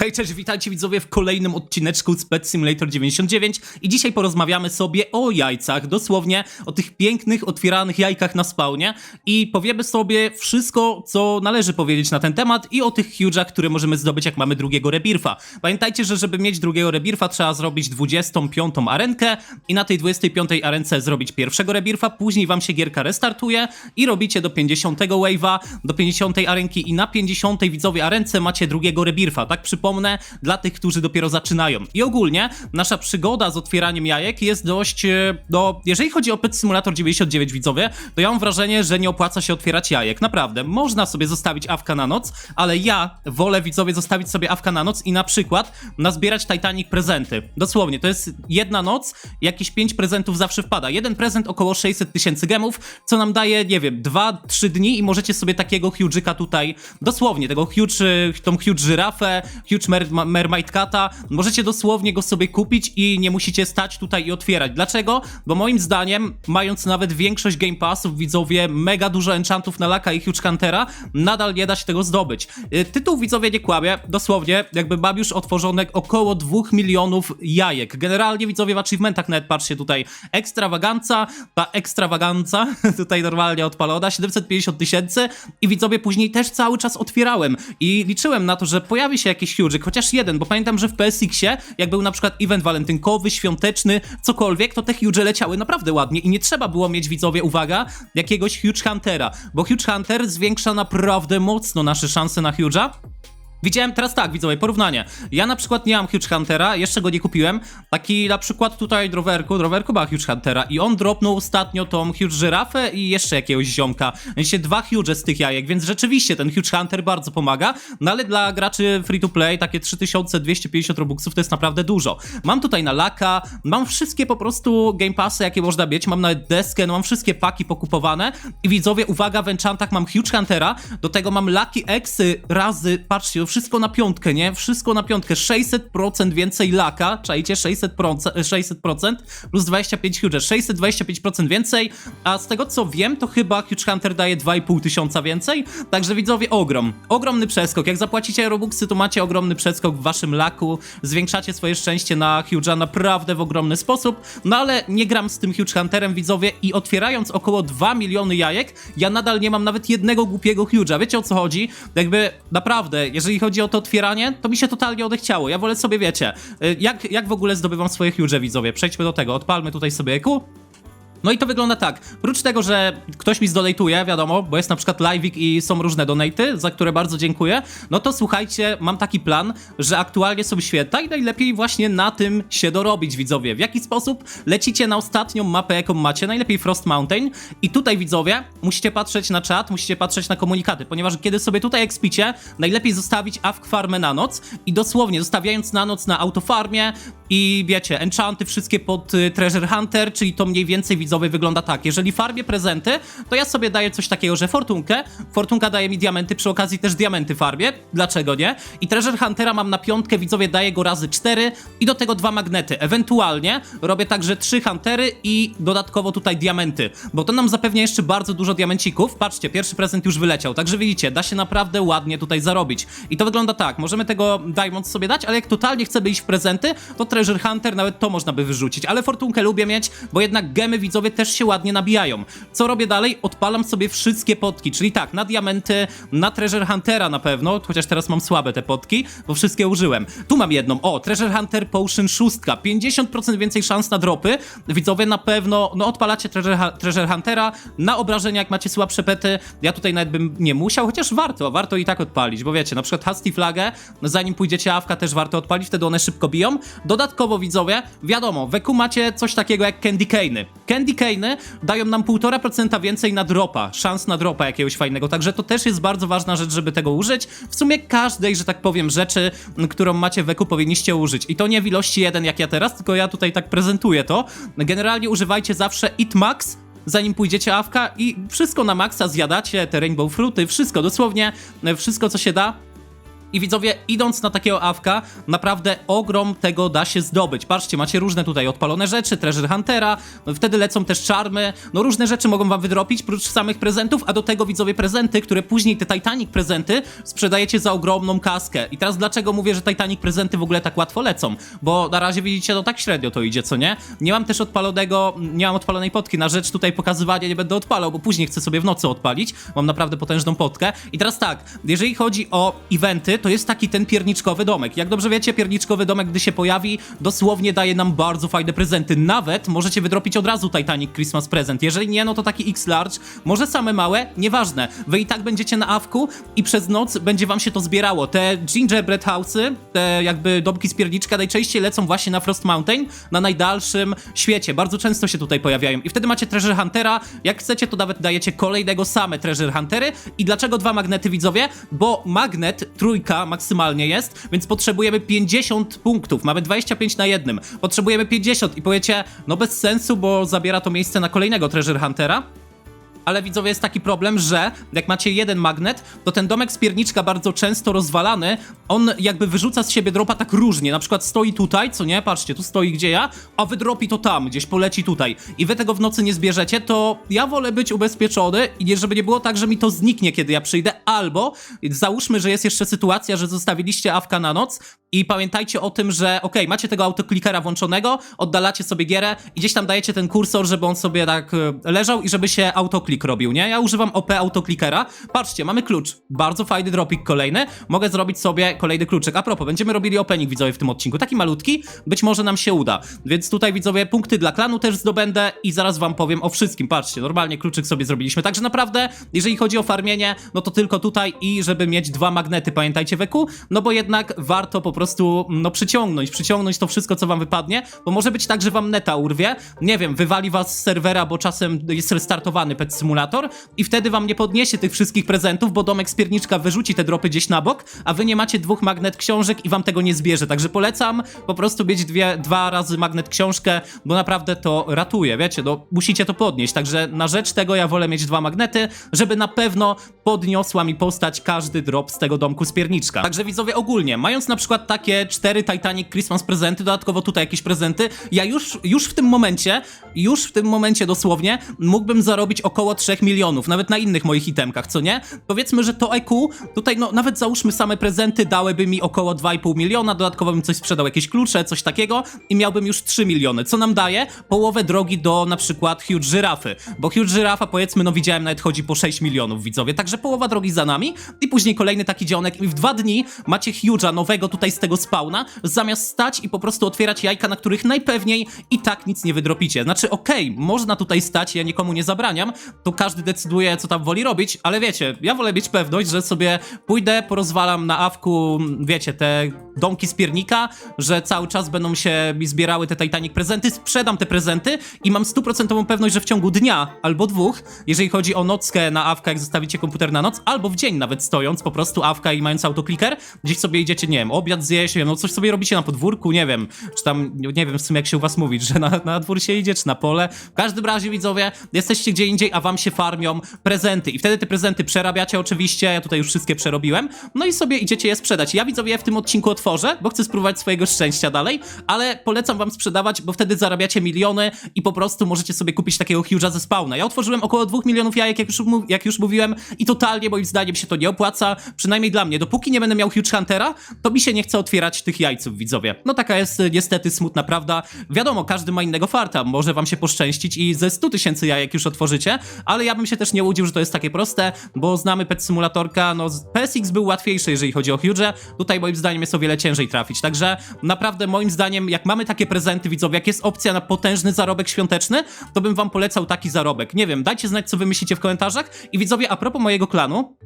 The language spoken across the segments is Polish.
Hej, cześć, witajcie widzowie w kolejnym odcineczku z Simulator 99 i dzisiaj porozmawiamy sobie o jajcach, dosłownie o tych pięknych, otwieranych jajkach na spawnie. I powiemy sobie wszystko, co należy powiedzieć na ten temat i o tych huge'ach, które możemy zdobyć, jak mamy drugiego rebirfa. Pamiętajcie, że żeby mieć drugiego rebirfa, trzeba zrobić 25 arenkę i na tej 25 arence zrobić pierwszego rebirfa, później wam się gierka restartuje i robicie do 50 wave'a, do 50 arenki i na 50 widzowie arence macie drugiego rebirfa, tak przypomnę dla tych, którzy dopiero zaczynają. I ogólnie nasza przygoda z otwieraniem jajek jest dość, e, no, jeżeli chodzi o Pet Simulator 99 widzowie, to ja mam wrażenie, że nie opłaca się otwierać jajek, naprawdę. Można sobie zostawić awka na noc, ale ja wolę widzowie zostawić sobie awka na noc i na przykład nazbierać Titanic prezenty. Dosłownie, to jest jedna noc, jakieś 5 prezentów zawsze wpada. Jeden prezent około 600 tysięcy gemów, co nam daje, nie wiem, 2-3 dni i możecie sobie takiego huge'ika tutaj, dosłownie, tego huge, e, tą huge żyrafę, huge mer mermaid cata, możecie dosłownie go sobie kupić i nie musicie stać tutaj i otwierać. Dlaczego? Bo moim zdaniem, mając nawet większość Game Passów, widzowie, mega dużo enchantów na Laka i Huge Huntera, nadal nie da się tego zdobyć. Y, Tytuł widzowie nie kłamie, dosłownie, jakby mam już około 2 milionów jajek. Generalnie widzowie w achievementach nawet patrzcie tutaj, ekstrawaganza, ta ekstrawaganza, tutaj normalnie odpalona, 750 tysięcy i widzowie później też cały czas otwierałem i liczyłem na to, że pojawi się jakiś huge, chociaż jeden, bo pamiętam, że w PSX-ie, jak był na przykład event walentynkowy, świąteczny, cokolwiek, to te huge leciały naprawdę ładnie i nie trzeba było mieć, widzowie, uwaga, jakiegoś huge huntera, bo huge hunter zwiększa naprawdę mocno nasze szanse na huge'a, Widziałem teraz tak, widzowie, porównanie. Ja na przykład nie mam Huge Huntera, jeszcze go nie kupiłem. Taki na przykład tutaj Drowerku, Drowerku ma Huge Huntera i on dropnął ostatnio tą Huge Żyrafę i jeszcze jakiegoś ziomka. Się dwa Huge z tych jajek, więc rzeczywiście ten Huge Hunter bardzo pomaga, no ale dla graczy free to play takie 3250 robuxów to jest naprawdę dużo. Mam tutaj na Laka, mam wszystkie po prostu Game Passy, jakie można mieć, mam nawet deskę, no mam wszystkie paki pokupowane i widzowie, uwaga, w enchantach mam Huge Huntera, do tego mam Lucky Xy razy, patrzcie, wszystko na piątkę, nie? Wszystko na piątkę. 600% więcej laka, czajcie, 600%, 600% plus 25 huge, 625% więcej, a z tego co wiem, to chyba Huge Hunter daje 2,5 tysiąca więcej, także widzowie, ogrom. Ogromny przeskok. Jak zapłacicie Robuxy, to macie ogromny przeskok w waszym laku, zwiększacie swoje szczęście na Huge'a naprawdę w ogromny sposób, no ale nie gram z tym Huge Hunterem, widzowie, i otwierając około 2 miliony jajek, ja nadal nie mam nawet jednego głupiego Huge'a. Wiecie o co chodzi? Jakby naprawdę, jeżeli chodzi o to otwieranie, to mi się totalnie odechciało. Ja wolę sobie, wiecie, y, jak, jak w ogóle zdobywam swoje huge, widzowie. Przejdźmy do tego. Odpalmy tutaj sobie EQ. No i to wygląda tak. Prócz tego, że ktoś mi zdonatuje, wiadomo, bo jest na przykład live'ik i są różne donaty, za które bardzo dziękuję, no to słuchajcie, mam taki plan, że aktualnie są święta i najlepiej właśnie na tym się dorobić, widzowie. W jaki sposób? Lecicie na ostatnią mapę, jaką macie, najlepiej Frost Mountain i tutaj, widzowie, musicie patrzeć na czat, musicie patrzeć na komunikaty, ponieważ kiedy sobie tutaj expicie, najlepiej zostawić AFK farmę na noc i dosłownie zostawiając na noc na autofarmie i wiecie, enchanty wszystkie pod y, Treasure Hunter, czyli to mniej więcej widzowie wygląda tak. Jeżeli farmię prezenty, to ja sobie daję coś takiego, że fortunkę, fortunka daje mi diamenty, przy okazji też diamenty farmię, dlaczego nie? I Treasure Huntera mam na piątkę, widzowie daję go razy cztery i do tego dwa magnety. Ewentualnie robię także trzy Huntery i dodatkowo tutaj diamenty, bo to nam zapewnia jeszcze bardzo dużo diamencików. Patrzcie, pierwszy prezent już wyleciał, także widzicie, da się naprawdę ładnie tutaj zarobić. I to wygląda tak, możemy tego Diamond sobie dać, ale jak totalnie chcemy iść w prezenty, to Treasure Hunter nawet to można by wyrzucić, ale fortunkę lubię mieć, bo jednak gemy widzowie też się ładnie nabijają. Co robię dalej? Odpalam sobie wszystkie potki, czyli tak, na diamenty, na Treasure Huntera na pewno, chociaż teraz mam słabe te potki, bo wszystkie użyłem. Tu mam jedną, o, Treasure Hunter Potion 6, 50% więcej szans na dropy. Widzowie na pewno, no odpalacie Treasure, Treasure Huntera na obrażenia, jak macie słabsze pety. Ja tutaj nawet bym nie musiał, chociaż warto, warto i tak odpalić, bo wiecie, na przykład Hasty Flagę, zanim pójdziecie awka też warto odpalić, wtedy one szybko biją. Dodatkowo widzowie, wiadomo, w EQ macie coś takiego jak Candy Cane'y. Candy Cane'y dają nam 1,5% więcej na dropa, szans na dropa jakiegoś fajnego, także to też jest bardzo ważna rzecz, żeby tego użyć. W sumie każdej, że tak powiem, rzeczy, którą macie w EQ powinniście użyć. I to nie w ilości jeden jak ja teraz, tylko ja tutaj tak prezentuję to. Generalnie używajcie zawsze It Max, zanim pójdziecie awka i wszystko na maksa zjadacie, te rainbow fruity, wszystko, dosłownie wszystko co się da, I widzowie, idąc na takiego awka, naprawdę ogrom tego da się zdobyć. Patrzcie, macie różne tutaj odpalone rzeczy, Treasure Huntera, wtedy lecą też czarmy, no różne rzeczy mogą wam wydropić, prócz samych prezentów, a do tego widzowie prezenty, które później te Titanic prezenty sprzedajecie za ogromną kaskę. I teraz dlaczego mówię, że Titanic prezenty w ogóle tak łatwo lecą? Bo na razie widzicie, no tak średnio to idzie, co nie? Nie mam też odpalonego, nie mam odpalonej potki, na rzecz tutaj pokazywania nie będę odpalał, bo później chcę sobie w nocy odpalić, mam naprawdę potężną potkę. I teraz tak, jeżeli chodzi o eventy, to jest taki ten pierniczkowy domek. Jak dobrze wiecie, pierniczkowy domek, gdy się pojawi, dosłownie daje nam bardzo fajne prezenty. Nawet możecie wydropić od razu Titanic Christmas Present. Jeżeli nie, no to taki X-Large, może same małe, nieważne. Wy i tak będziecie na awku i przez noc będzie wam się to zbierało. Te gingerbread house'y, te jakby domki z pierniczka najczęściej lecą właśnie na Frost Mountain, na najdalszym świecie. Bardzo często się tutaj pojawiają. I wtedy macie Treasure Huntera. Jak chcecie, to nawet dajecie kolejnego same Treasure Huntery. I dlaczego dwa magnety, widzowie? Bo magnet trójka maksymalnie jest, więc potrzebujemy 50 punktów. Mamy 25 na jednym. Potrzebujemy 50 i powiecie, no bez sensu, bo zabiera to miejsce na kolejnego Treasure Huntera ale widzowie jest taki problem, że jak macie jeden magnet, to ten domek z pierniczka bardzo często rozwalany, on jakby wyrzuca z siebie dropa tak różnie. Na przykład stoi tutaj, co nie? Patrzcie, tu stoi gdzie ja, a wydropi to tam, gdzieś poleci tutaj. I wy tego w nocy nie zbierzecie, to ja wolę być ubezpieczony i żeby nie było tak, że mi to zniknie, kiedy ja przyjdę, albo załóżmy, że jest jeszcze sytuacja, że zostawiliście awka na noc i pamiętajcie o tym, że okej, macie tego autoklikera włączonego, oddalacie sobie gierę i gdzieś tam dajecie ten kursor, żeby on sobie tak e, leżał i żeby się autoklik robił, nie? Ja używam OP autoklikera. Patrzcie, mamy klucz. Bardzo fajny dropik kolejny. Mogę zrobić sobie kolejny kluczyk. A propos, będziemy robili opening widzowie w tym odcinku. Taki malutki, być może nam się uda. Więc tutaj widzowie punkty dla klanu też zdobędę i zaraz wam powiem o wszystkim. Patrzcie, normalnie kluczyk sobie zrobiliśmy. Także naprawdę, jeżeli chodzi o farmienie, no to tylko tutaj i żeby mieć dwa magnety, pamiętajcie weku, no bo jednak warto po prostu, no przyciągnąć, przyciągnąć to wszystko, co wam wypadnie, bo może być tak, że wam neta urwie, nie wiem, wywali was z serwera, bo czasem jest restartowany Pet Simulator i wtedy wam nie podniesie tych wszystkich prezentów, bo domek z pierniczka wyrzuci te dropy gdzieś na bok, a wy nie macie dwóch magnet książek i wam tego nie zbierze, także polecam po prostu mieć dwie, dwa razy magnet książkę, bo naprawdę to ratuje, wiecie, no musicie to podnieść, także na rzecz tego ja wolę mieć dwa magnety, żeby na pewno podniosła mi postać każdy drop z tego domku z pierniczka. Także widzowie ogólnie, mając na przykład takie cztery Titanic Christmas prezenty, dodatkowo tutaj jakieś prezenty, ja już, już w tym momencie, już w tym momencie dosłownie mógłbym zarobić około 3 milionów, nawet na innych moich itemkach, co nie? Powiedzmy, że to EQ, tutaj no nawet załóżmy same prezenty dałyby mi około 2,5 miliona, dodatkowo bym coś sprzedał, jakieś klucze, coś takiego i miałbym już 3 miliony, co nam daje połowę drogi do na przykład Huge Żyrafy, bo Huge Żyrafa powiedzmy, no widziałem nawet chodzi po 6 milionów widzowie, także połowa drogi za nami i później kolejny taki dzionek i w dwa dni macie Huge'a nowego tutaj z tego spawna, zamiast stać i po prostu otwierać jajka, na których najpewniej i tak nic nie wydropicie. Znaczy okej, można tutaj stać, ja nikomu nie zabraniam, to każdy decyduje, co tam woli robić, ale wiecie, ja wolę mieć pewność, że sobie pójdę, porozwalam na awku, wiecie, te domki z piernika, że cały czas będą się mi zbierały te Titanic prezenty, sprzedam te prezenty i mam stuprocentową pewność, że w ciągu dnia albo dwóch, jeżeli chodzi o nockę na awka, jak zostawicie komputer na noc, albo w dzień nawet stojąc, po prostu awka i mając autokliker, gdzieś sobie idziecie, nie wiem, obiad zjeść, no coś sobie robicie na podwórku, nie wiem, czy tam, nie wiem w sumie jak się u was mówić, że na, na dwór się idzie, czy na pole. W każdym razie, widzowie, jesteście gdzie indziej, a wam się farmią prezenty i wtedy te prezenty przerabiacie oczywiście, ja tutaj już wszystkie przerobiłem, no i sobie idziecie je sprzedać. Ja, widzowie, w tym odcinku otworzę, bo chcę spróbować swojego szczęścia dalej, ale polecam wam sprzedawać, bo wtedy zarabiacie miliony i po prostu możecie sobie kupić takiego huge'a ze spawna. Ja otworzyłem około 2 milionów jajek, jak już, jak już mówiłem i totalnie moim zdaniem się to nie opłaca, przynajmniej dla mnie. Dopóki nie będę miał Huge Huntera, to mi się nie chce otwierać tych jajców, widzowie. No taka jest y, niestety smutna prawda. Wiadomo, każdy ma innego farta, może wam się poszczęścić i ze 100 tysięcy jajek już otworzycie, ale ja bym się też nie łudził, że to jest takie proste, bo znamy Pet Simulatorka, no PSX był łatwiejszy, jeżeli chodzi o Huge, tutaj moim zdaniem jest o wiele ciężej trafić, także naprawdę moim zdaniem, jak mamy takie prezenty, widzowie, jak jest opcja na potężny zarobek świąteczny, to bym wam polecał taki zarobek. Nie wiem, dajcie znać, co wy myślicie w komentarzach. I widzowie, a propos mojego klanu,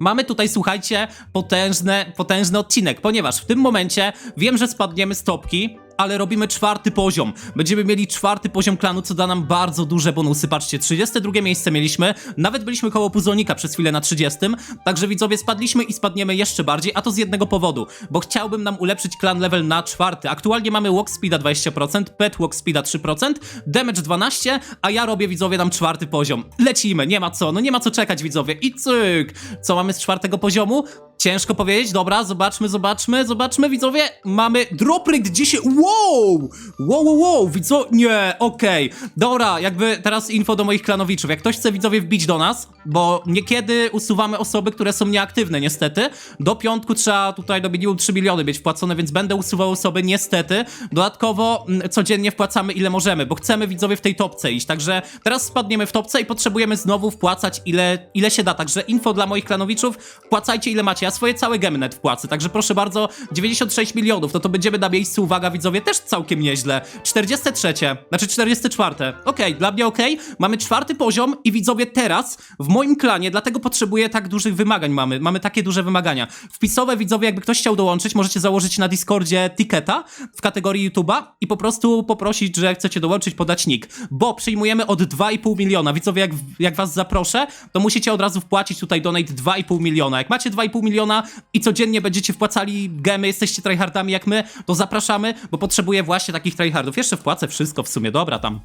Mamy tutaj, słuchajcie, potężny, potężny odcinek, ponieważ w tym momencie wiem, że spadniemy z topki, ale robimy czwarty poziom. Będziemy mieli czwarty poziom klanu, co da nam bardzo duże bonusy. Patrzcie, 32 miejsce mieliśmy, nawet byliśmy koło Puzonika przez chwilę na 30, także widzowie spadliśmy i spadniemy jeszcze bardziej, a to z jednego powodu, bo chciałbym nam ulepszyć klan level na czwarty. Aktualnie mamy walk speeda 20%, pet walk speeda 3%, damage 12, a ja robię widzowie nam czwarty poziom. Lecimy, nie ma co, no nie ma co czekać widzowie i cyk! Co mamy z czwartego poziomu? Ciężko powiedzieć, dobra, zobaczmy, zobaczmy, zobaczmy, widzowie, mamy drop rate 10, wow, wow, wow, wow, widzo, nie, okej, dobra, jakby teraz info do moich klanowiczów, jak ktoś chce widzowie wbić do nas, bo niekiedy usuwamy osoby, które są nieaktywne, niestety, do piątku trzeba tutaj do minimum 3 miliony być wpłacone, więc będę usuwał osoby, niestety, dodatkowo mm, codziennie wpłacamy ile możemy, bo chcemy widzowie w tej topce iść, także teraz spadniemy w topce i potrzebujemy znowu wpłacać ile, ile się da, także info dla moich klanowiczów, wpłacajcie ile macie, ja swoje całe gemy net wpłacę, także proszę bardzo, 96 milionów, no to będziemy na miejscu, uwaga widzowie, też całkiem nieźle, 43, znaczy 44, okej, dla mnie okej, mamy czwarty poziom i widzowie teraz w moim klanie, dlatego potrzebuję tak dużych wymagań mamy, mamy takie duże wymagania. Wpisowe widzowie, jakby ktoś chciał dołączyć, możecie założyć na Discordzie ticketa w kategorii YouTube'a i po prostu poprosić, że chcecie dołączyć, podać nick, bo przyjmujemy od 2,5 miliona, widzowie, jak, jak was zaproszę, to musicie od razu wpłacić tutaj donate 2,5 miliona, jak macie 2,5 miliona i codziennie będziecie wpłacali gemy, jesteście tryhardami jak my, to zapraszamy, bo potrzebuję właśnie takich tryhardów. Jeszcze wpłacę wszystko w sumie, dobra tam.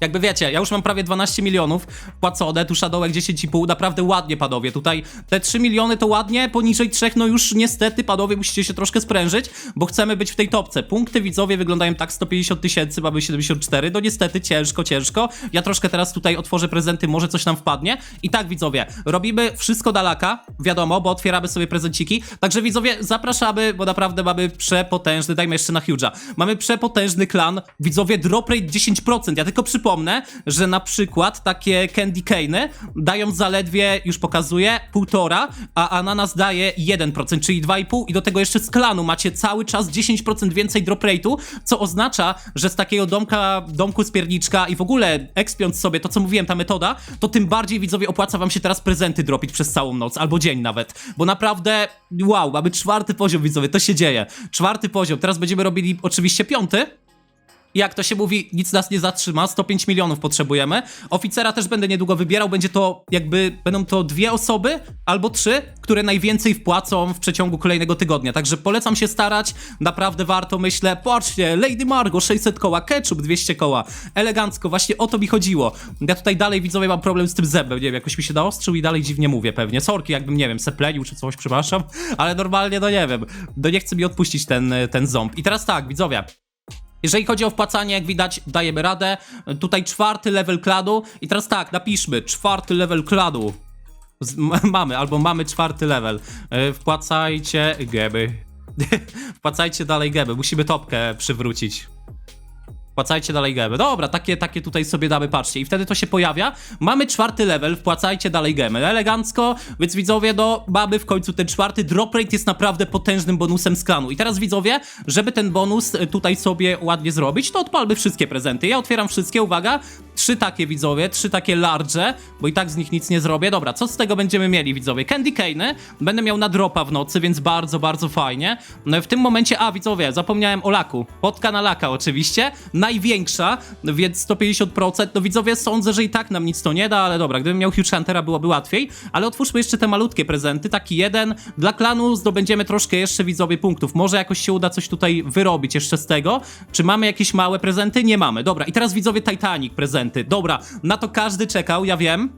Jakby wiecie, ja już mam prawie 12 milionów płacone, tu Shadowek 10,5, naprawdę ładnie panowie, tutaj te 3 miliony to ładnie, poniżej 3 no już niestety panowie musicie się troszkę sprężyć, bo chcemy być w tej topce. Punkty widzowie wyglądają tak 150 tysięcy, mamy 74, no niestety ciężko, ciężko. Ja troszkę teraz tutaj otworzę prezenty, może coś nam wpadnie. I tak widzowie, robimy wszystko dalaka, wiadomo, bo otwieramy sobie prezenciki, także widzowie zapraszamy, bo naprawdę mamy przepotężny, dajmy jeszcze na Huge'a, mamy przepotężny klan, widzowie drop rate 10%, ja tylko przypomnę, że na przykład takie candy cane'y dają zaledwie, już pokazuję, półtora, a ananas daje 1%, czyli 2,5 i do tego jeszcze z klanu macie cały czas 10% więcej drop rate'u, co oznacza, że z takiego domka, domku z pierniczka i w ogóle ekspiąc sobie to, co mówiłem, ta metoda, to tym bardziej widzowie opłaca wam się teraz prezenty dropić przez całą noc, albo dzień nawet, bo naprawdę, wow, mamy czwarty poziom widzowie, to się dzieje, czwarty poziom, teraz będziemy robili oczywiście piąty, jak to się mówi, nic nas nie zatrzyma, 105 milionów potrzebujemy. Oficera też będę niedługo wybierał, będzie to jakby, będą to dwie osoby albo trzy, które najwięcej wpłacą w przeciągu kolejnego tygodnia. Także polecam się starać, naprawdę warto, myślę. Patrzcie, Lady Margo 600 koła, Ketchup 200 koła, elegancko, właśnie o to mi chodziło. Ja tutaj dalej widzowie mam problem z tym zębem, nie wiem, jakoś mi się naostrzył i dalej dziwnie mówię pewnie. Sorki, jakbym, nie wiem, seplenił czy coś, przepraszam, ale normalnie, no nie wiem, no nie chce mi odpuścić ten, ten ząb. I teraz tak, widzowie, jeżeli chodzi o wpłacanie, jak widać, dajemy radę. Tutaj czwarty level kladu. I teraz tak, napiszmy, czwarty level kladu. Z, mamy, albo mamy czwarty level. E, Wpłacajcie gemy. Wpłacajcie dalej gemy. Musimy topkę przywrócić. Wpłacajcie dalej gemy. Dobra, takie, takie tutaj sobie damy, patrzcie. I wtedy to się pojawia. Mamy czwarty level, wpłacajcie dalej gemy. Elegancko, więc widzowie, no, mamy w końcu ten czwarty. Drop rate jest naprawdę potężnym bonusem z klanu. I teraz widzowie, żeby ten bonus e, tutaj sobie ładnie zrobić, to odpalmy wszystkie prezenty. Ja otwieram wszystkie, uwaga. Trzy takie widzowie, trzy takie large, bo i tak z nich nic nie zrobię. Dobra, co z tego będziemy mieli, widzowie? Candy cane'y będę miał na dropa w nocy, więc bardzo, bardzo fajnie. No w tym momencie, a widzowie, zapomniałem o laku. Potka na laka oczywiście, największa, więc 150%. No widzowie, sądzę, że i tak nam nic to nie da, ale dobra, gdybym miał Huge Huntera byłoby łatwiej. Ale otwórzmy jeszcze te malutkie prezenty, taki jeden. Dla klanu zdobędziemy troszkę jeszcze widzowie punktów. Może jakoś się uda coś tutaj wyrobić jeszcze z tego. Czy mamy jakieś małe prezenty? Nie mamy. Dobra, i teraz widzowie Titanic prezenty. Dobra, na to każdy czekał, ja wiem.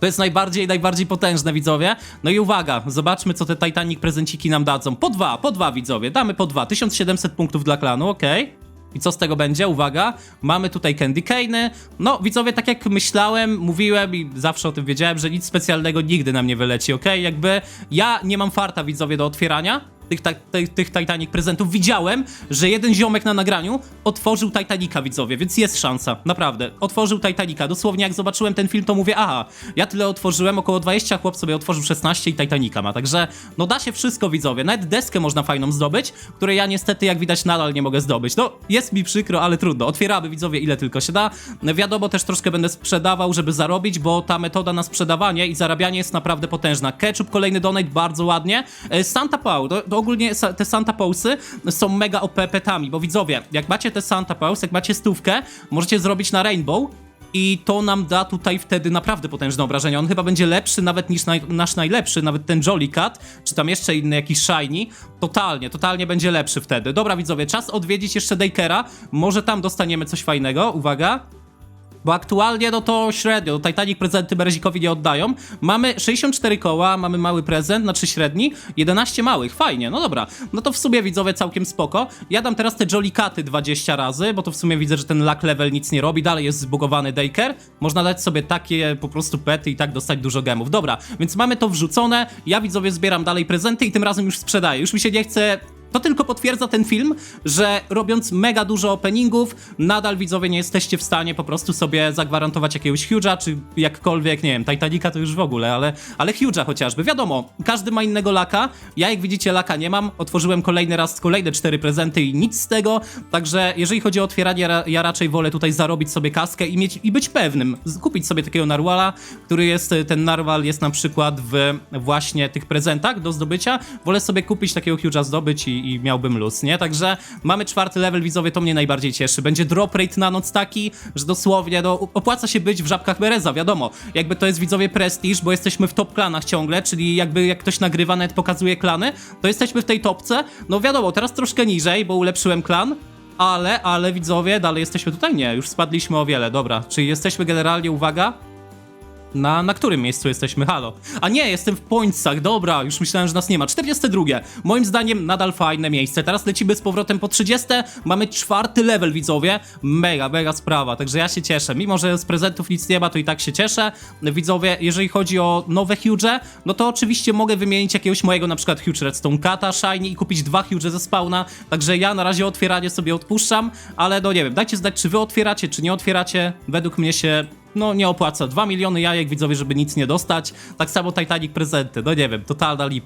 To jest najbardziej, najbardziej potężne, widzowie. No i uwaga, zobaczmy, co te Titanic prezenciki nam dadzą. Po dwa, po dwa, widzowie. Damy po dwa. 1700 punktów dla klanu, okej. I co z tego będzie? Uwaga, mamy tutaj Candy Cane'y. No, widzowie, tak jak myślałem, mówiłem i zawsze o tym wiedziałem, że nic specjalnego nigdy nam nie wyleci, okej? Jakby ja nie mam farta, widzowie, do otwierania tych, ta, tych, Titanic prezentów. Widziałem, że jeden ziomek na nagraniu otworzył Titanica, widzowie, więc jest szansa, naprawdę. Otworzył Titanica. Dosłownie jak zobaczyłem ten film, to mówię, aha, ja tyle otworzyłem, około 20, chłop sobie otworzył 16 i Titanica ma. Także, no da się wszystko, widzowie. Nawet deskę można fajną zdobyć, której ja niestety, jak widać, nadal nie mogę zdobyć. No, jest mi przykro, ale trudno. Otwieramy, widzowie, ile tylko się da. Wiadomo, też troszkę będę sprzedawał, żeby zarobić, bo ta metoda na sprzedawanie i zarabianie jest naprawdę potężna. Ketchup, kolejny donate, bardzo ładnie. E, Santa Paul, to, ogólnie te Santa Paulsy są mega OP petami, bo widzowie, jak macie te Santa Pauls, jak macie stówkę, możecie zrobić na Rainbow, i to nam da tutaj wtedy naprawdę potężne obrażenia. On chyba będzie lepszy nawet niż naj, nasz najlepszy, nawet ten Jolly Cat, czy tam jeszcze inny jakiś Shiny. Totalnie, totalnie będzie lepszy wtedy. Dobra widzowie, czas odwiedzić jeszcze Dakera. Może tam dostaniemy coś fajnego. Uwaga. Bo aktualnie no to średnio, no Titanic prezenty Berezikowi nie oddają. Mamy 64 koła, mamy mały prezent, znaczy średni, 11 małych, fajnie, no dobra. No to w sumie widzowie całkiem spoko. Ja dam teraz te Jolikaty 20 razy, bo to w sumie widzę, że ten luck level nic nie robi, dalej jest zbugowany Daker. Można dać sobie takie po prostu pety i tak dostać dużo gemów. Dobra, więc mamy to wrzucone, ja widzowie zbieram dalej prezenty i tym razem już sprzedaję. Już mi się nie chce to tylko potwierdza ten film, że robiąc mega dużo openingów, nadal widzowie nie jesteście w stanie po prostu sobie zagwarantować jakiegoś huge'a, czy jakkolwiek, nie wiem, Titanica to już w ogóle, ale, ale huge'a chociażby. Wiadomo, każdy ma innego laka. Ja, jak widzicie, laka nie mam. Otworzyłem kolejny raz kolejne cztery prezenty i nic z tego. Także jeżeli chodzi o otwieranie, ra- ja raczej wolę tutaj zarobić sobie kaskę i mieć i być pewnym. Kupić sobie takiego narwala, który jest, ten narwal jest na przykład w właśnie tych prezentach do zdobycia. Wolę sobie kupić takiego huge'a zdobyć i, i miałbym luz, nie? Także mamy czwarty level, widzowie, to mnie najbardziej cieszy. Będzie drop rate na noc taki, że dosłownie, no, opłaca się być w żabkach Bereza, wiadomo. Jakby to jest, widzowie, prestiż, bo jesteśmy w top klanach ciągle, czyli jakby jak ktoś nagrywa, nawet pokazuje klany, to jesteśmy w tej topce. No wiadomo, teraz troszkę niżej, bo ulepszyłem klan, ale, ale widzowie, dalej jesteśmy tutaj? Nie, już spadliśmy o wiele, dobra. Czyli jesteśmy generalnie, uwaga, na, na którym miejscu jesteśmy? Halo. A nie, jestem w Pońcach, dobra, już myślałem, że nas nie ma. 42. Moim zdaniem nadal fajne miejsce. Teraz lecimy z powrotem po 30. Mamy czwarty level, widzowie. Mega, mega sprawa, także ja się cieszę. Mimo, że z prezentów nic nie ma, to i tak się cieszę. Widzowie, jeżeli chodzi o nowe huge, no to oczywiście mogę wymienić jakiegoś mojego na przykład huge redstone kata, shiny i kupić dwa huge ze spawna. Także ja na razie otwieranie sobie odpuszczam, ale no nie wiem, dajcie znać, czy wy otwieracie, czy nie otwieracie. Według mnie się no nie opłaca. 2 miliony jajek widzowie, żeby nic nie dostać. Tak samo Titanic prezenty. No nie wiem, totalna lipa.